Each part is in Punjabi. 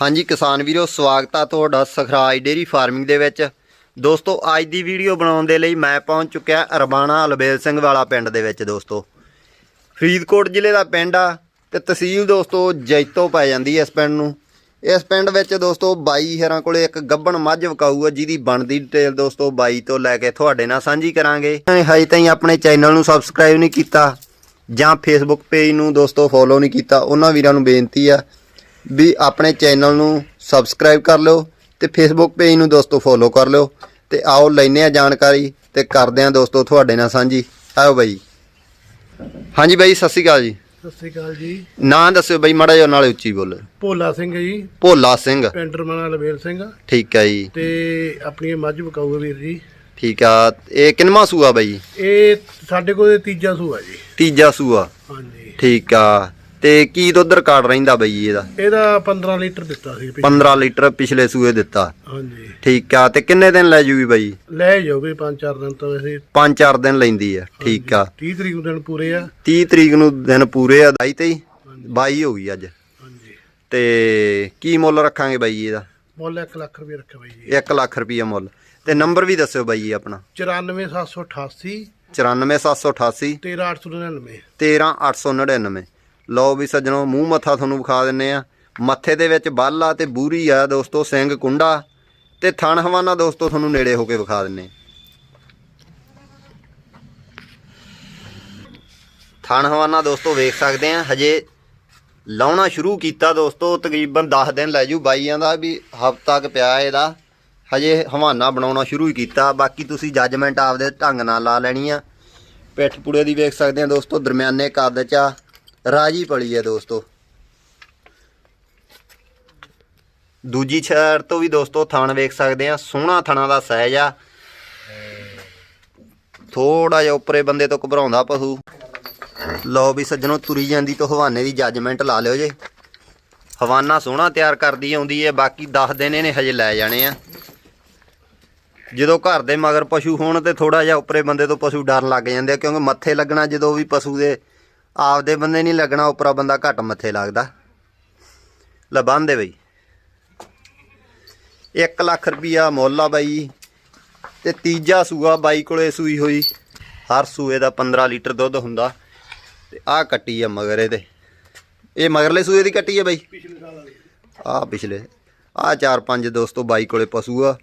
ਹਾਂਜੀ ਕਿਸਾਨ ਵੀਰੋ, ਸਵਾਗਤ ਆ ਤੁਹਾਡਾ ਸਖਰਾਜ ਡੇਰੀ ਫਾਰਮਿੰਗ ਦੇ ਵਿੱਚ। ਦੋਸਤੋ, ਅੱਜ ਦੀ ਵੀਡੀਓ ਬਣਾਉਣ ਦੇ ਲਈ ਮੈਂ ਪਹੁੰਚ ਚੁੱਕਿਆ ਅਰਬਾਣਾ ਅਲਬੇਲ ਸਿੰਘ ਵਾਲਾ ਪਿੰਡ ਦੇ ਵਿੱਚ ਦੋਸਤੋ। ਫਰੀਦਕੋਟ ਜ਼ਿਲ੍ਹੇ ਦਾ ਪਿੰਡ ਆ ਤੇ ਤਹਿਸੀਲ ਦੋਸਤੋ ਜੈਤੋ ਪੈ ਜਾਂਦੀ ਇਸ ਪਿੰਡ ਨੂੰ। ਇਸ ਪਿੰਡ ਵਿੱਚ ਦੋਸਤੋ ਬਾਈ ਹੇਰਾਂ ਕੋਲੇ ਇੱਕ ਗੱਬਣ ਮੱਝ ਵਕਾਊ ਆ, ਜਿਹਦੀ ਬਣਦੀ ਡਿਟੇਲ ਦੋਸਤੋ ਬਾਈ ਤੋਂ ਲੈ ਕੇ ਤੁਹਾਡੇ ਨਾਲ ਸਾਂਝੀ ਕਰਾਂਗੇ। ਹਜੇ ਤਾਈਂ ਆਪਣੇ ਚੈਨਲ ਨੂੰ ਸਬਸਕ੍ਰਾਈਬ ਨਹੀਂ ਕੀਤਾ ਜਾਂ ਫੇਸਬੁੱਕ ਪੇਜ ਨੂੰ ਦੋਸਤੋ ਫੋਲੋ ਨਹੀਂ ਕੀਤਾ, ਉਹਨਾਂ ਵੀਰਾਂ ਨੂੰ ਬੇਨਤੀ ਆ ਵੀ ਆਪਣੇ ਚੈਨਲ ਨੂੰ ਸਬਸਕ੍ਰਾਈਬ ਕਰ ਲਿਓ ਤੇ ਫੇਸਬੁੱਕ ਪੇਜ ਨੂੰ ਦੋਸਤੋ ਫੋਲੋ ਕਰ ਲਿਓ ਤੇ ਆਓ ਲੈਨੇ ਆ ਜਾਣਕਾਰੀ ਤੇ ਕਰਦੇ ਆ ਦੋਸਤੋ ਤੁਹਾਡੇ ਨਾਲ ਸਾਂਝੀ। ਆਓ ਬਾਈ। ਹਾਂਜੀ ਬਾਈ ਸਤਿ ਸ਼੍ਰੀ ਅਕਾਲ ਜੀ। ਸਤਿ ਸ੍ਰੀ ਅਕਾਲ ਜੀ। ਨਾਂ ਦੱਸਿਓ ਬਾਈ ਮਾੜਾ ਜਿਹਾ ਨਾਲੇ ਉੱਚੀ ਬੋਲੋ। ਭੋਲਾ ਸਿੰਘ ਜੀ। ਭੋਲਾ ਸਿੰਘ। ਪਿੰਡ ਰਮਣਾ ਲਵੇਲ ਸਿੰਘ। ਠੀਕ ਹੈ ਜੀ। ਤੇ ਆਪਣੀ ਮੱਝ ਬਕਾਊ ਵੀਰ ਜੀ। ਠੀਕ ਆ ਇਹ ਕਿੰਨਵਾਂ ਸੂਆ ਬਾਈ? ਇਹ ਸਾਡੇ ਕੋਲ ਤੀਜਾ ਸੂਆ ਜੀ। ਤੀਜਾ ਸੂਆ। ਹਾਂਜੀ। ਠੀਕ ਆ ਤੇ ਕੀ ਦੁੱਧ ਰਿਕਾਰਡ ਰਹਿੰਦਾ ਬਾਈ ਇਹਦਾ? ਇਹਦਾ 15 ਲੀਟਰ ਦਿੱਤਾ ਸੀ ਪਿਛਲੇ- 15 ਲੀਟਰ ਪਿਛਲੇ ਸੂਏ ਦਿੱਤਾ। ਹਾਂਜੀ। ਠੀਕ ਆ ਤੇ ਕਿੰਨੇ ਦਿਨ ਲੈ ਜੂਗੀ ਬਾਈ? ਲੈ ਜਾਓਗੇ 5-4 ਦਿਨ ਤਾਂ ਵੈਸੇ। 5-4 ਦਿਨ ਲੈਂਦੀ ਆ ਠੀਕ ਆ। 30 ਤਰੀਕ ਨੂੰ ਦਿਨ ਪੂਰੇ ਆ। 30 ਤਰੀਕ ਨੂੰ ਦਿਨ ਪੂਰੇ ਆ 22 ਤੇ 22 ਹੋ ਗਈ ਅੱਜ। ਹਾਂਜੀ। ਤੇ ਕੀ ਮੁੱਲ ਰੱਖਾਂਗੇ ਬਾਈ ਇਹਦਾ? ਮੁੱਲ 1 ਲੱਖ ਰੁਪਏ ਰੱਖਿਆ ਬਾਈ ਜੀ। 1 ਲੱਖ ਰੁਪਈਆ ਮੁੱਲ। ਤੇ ਨੰਬਰ ਵੀ ਦੱਸਿਓ ਬਾਈ ਜੀ ਆਪਣਾ। 94788 94788 13899 13899 ਲਓ ਵੀ ਸੱਜਣੋ, ਮੂੰਹ ਮੱਥਾ ਤੁਹਾਨੂੰ ਵਿਖਾ ਦਿੰਨੇ ਆ। ਮੱਥੇ ਦੇ ਵਿੱਚ ਬੱਲ ਆ ਤੇ ਬੂਰੀ ਆ ਦੋਸਤੋ, ਸਿੰਘ ਕੁੰਡਾ ਤੇ ਥਣ ਹਵਾਨਾ ਦੋਸਤੋ, ਤੁਹਾਨੂੰ ਨੇੜੇ ਹੋ ਕੇ ਵਿਖਾ ਦਿੰਨੇ ਥਣ ਹਵਾਨਾ ਦੋਸਤੋ, ਵੇਖ ਸਕਦੇ ਆ, ਹਜੇ ਲਾਉਣਾ ਸ਼ੁਰੂ ਕੀਤਾ ਦੋਸਤੋ, ਤਕਰੀਬਨ 10 ਦਿਨ ਲੈ ਜੂ ਬਾਈਆਂ ਦਾ ਵੀ ਹਫਤਾ ਕ ਪਿਆ ਇਹਦਾ। ਹਜੇ ਹਵਾਨਾ ਬਣਾਉਣਾ ਸ਼ੁਰੂ ਹੀ ਕੀਤਾ, ਬਾਕੀ ਤੁਸੀਂ ਜੱਜਮੈਂਟ ਆਪਦੇ ਢੰਗ ਨਾਲ ਲਾ ਲੈਣੀ ਆ। ਪਿੱਠ ਪੁੜੇ ਦੀ ਵੇਖ ਸਕਦੇ ਆ ਦੋਸਤੋ, ਦਰਮਿਆਨੇ ਕੱਦ ਚ ਆ। ਰਾਜੀ ਪਲੀ ਹੈ ਦੋਸਤੋ। ਦੂਜੀ ਛੜ ਤੋਂ ਵੀ ਦੋਸਤੋ ਥਣ ਵੇਖ ਸਕਦੇ ਆ, ਸੋਹਣਾ ਥਣਾ ਦਾ ਸਾਈਜ਼ ਆ। ਥੋੜਾ ਜਿਹਾ ਉੱਪਰੇ ਬੰਦੇ ਤੋਂ ਘਬਰਾਉਂਦਾ ਪਸ਼ੂ ਲਓ ਵੀ ਸੱਜਣੋ, ਤੁਰੀ ਜਾਂਦੀ ਤੋਂ ਹਵਾਨੇ ਦੀ ਜੱਜਮੈਂਟ ਲਾ ਲਿਓ ਜੇ। ਹਵਾਨਾ ਸੋਹਣਾ ਤਿਆਰ ਕਰਦੀ ਆਉਂਦੀ ਹੈ ਬਾਕੀ 10 ਦਿਨ ਇਹਨੇ ਹਜੇ ਲੈ ਜਾਣੇ ਆ। ਜਦੋਂ ਘਰ ਦੇ ਮਗਰ ਪਸ਼ੂ ਹੋਣ ਤੇ ਥੋੜਾ ਜਿਹਾ ਉੱਪਰੇ ਬੰਦੇ ਤੋਂ ਪਸ਼ੂ ਡਰਨ ਲੱਗ ਜਾਂਦੇ ਆ, ਕਿਉਂਕਿ ਮੱਥੇ ਲੱਗਣਾ ਜਦੋਂ ਵੀ ਪਸ਼ੂ ਦੇ ਆਪਦੇ ਬੰਦੇ ਨਹੀਂ ਲੱਗਣਾ ਉੱਪਰਾ ਬੰਦਾ ਘੱਟ ਮੱਥੇ ਲੱਗਦਾ। ਲੈ ਬੰਦੇ ਬਈ। 1 ਲੱਖ ਰੁਪਿਆ ਮੁੱਲ ਆ ਬਾਈ। ਤੇ ਤੀਜਾ ਸੂਆ ਬਾਈ ਕੋਲੇ ਸੂਈ ਹੋਈ। ਹਰ ਸੂਏ ਦਾ 15 ਲੀਟਰ ਦੁੱਧ ਹੁੰਦਾ। ਤੇ ਆਹ ਕੱਟੀ ਆ ਮਗਰ ਇਹਦੇ। ਇਹ ਮਗਰਲੇ ਸੂਏ ਦੀ ਕੱਟੀ ਆ ਬਾਈ? ਪਿਛਲੇ ਸਾਲ ਵਾਲੀ। ਆ ਪਿਛਲੇ। ਆ ਚਾਰ ਪੰਜ ਦੋਸਤੋ ਬਾਈ ਕੋਲੇ ਪਸ਼ੂ ਆ।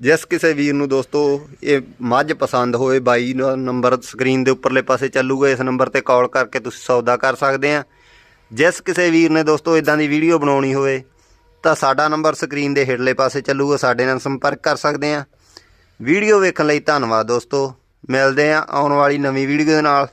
ਜਿਸ ਕਿਸੇ ਵੀਰ ਨੂੰ ਦੋਸਤੋ, ਇਹ ਮੱਝ ਪਸੰਦ ਹੋਵੇ, ਬਾਈ ਦਾ ਨੰਬਰ ਸਕਰੀਨ ਦੇ ਉੱਪਰਲੇ ਪਾਸੇ ਚੱਲੂਗਾ, ਇਸ ਨੰਬਰ ਤੇ ਕਾਲ ਕਰਕੇ ਤੁਸੀਂ ਸੌਦਾ ਕਰ ਸਕਦੇ ਆ। ਜਿਸ ਕਿਸੇ ਵੀਰ ਨੇ ਦੋਸਤੋ ਇਦਾਂ ਦੀ ਵੀਡੀਓ ਬਣਾਉਣੀ ਹੋਵੇ, ਤਾਂ ਸਾਡਾ ਨੰਬਰ ਸਕਰੀਨ ਦੇ ਹੇਠਲੇ ਪਾਸੇ ਚੱਲੂਗਾ, ਸਾਡੇ ਨਾਲ ਸੰਪਰਕ ਕਰ ਸਕਦੇ ਆ। ਵੀਡੀਓ ਵੇਖਣ ਲਈ ਧੰਨਵਾਦ ਦੋਸਤੋ। ਮਿਲਦੇ ਆ ਆਉਣ ਵਾਲੀ ਨਵੀਂ ਵੀਡੀਓ ਦੇ ਨਾਲ।